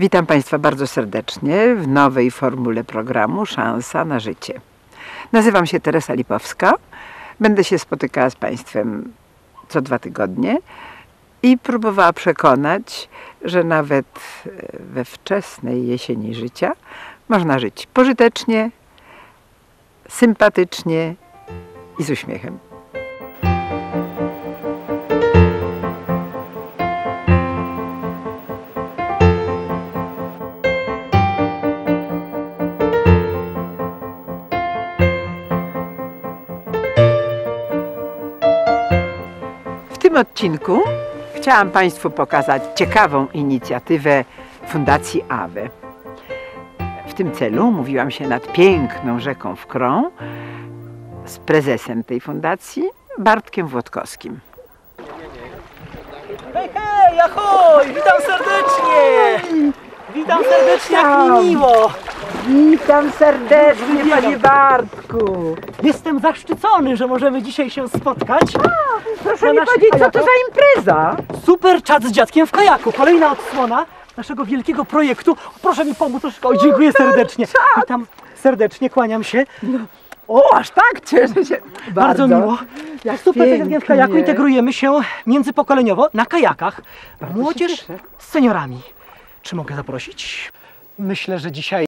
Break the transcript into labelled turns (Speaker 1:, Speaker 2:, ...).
Speaker 1: Witam Państwa bardzo serdecznie w nowej formule programu Szansa na życie. Nazywam się Teresa Lipowska. Będę się spotykała z Państwem co dwa tygodnie i próbowała przekonać, że nawet we wczesnej jesieni życia można żyć pożytecznie, sympatycznie i z uśmiechem. Tym odcinku chciałam Państwu pokazać ciekawą inicjatywę Fundacji AWE. W tym celu mówiłam się nad piękną rzeką Wkrą z prezesem tej fundacji, Bartkiem Włodkowskim.
Speaker 2: Hej, hej, ahoj! Witam serdecznie! Witam serdecznie, jak mi miło!
Speaker 1: Witam serdecznie. Panie Bartku!
Speaker 2: Jestem zaszczycony, że możemy dzisiaj się spotkać.
Speaker 1: Proszę
Speaker 2: Na
Speaker 1: mi
Speaker 2: naszych
Speaker 1: powiedzieć, co to
Speaker 2: kajakach.
Speaker 1: za impreza?
Speaker 2: Super czat z dziadkiem w kajaku. Kolejna odsłona naszego wielkiego projektu. Proszę mi pomóc troszkę. O, dziękuję serdecznie. Witam serdecznie, kłaniam się.
Speaker 1: O, aż tak cieszę się.
Speaker 2: Bardzo, miło.
Speaker 1: Jak
Speaker 2: Super z dziadkiem w kajaku. Integrujemy się międzypokoleniowo na kajakach. Młodzież
Speaker 1: cieszę.
Speaker 2: z seniorami. Czy mogę zaprosić? Myślę, że dzisiaj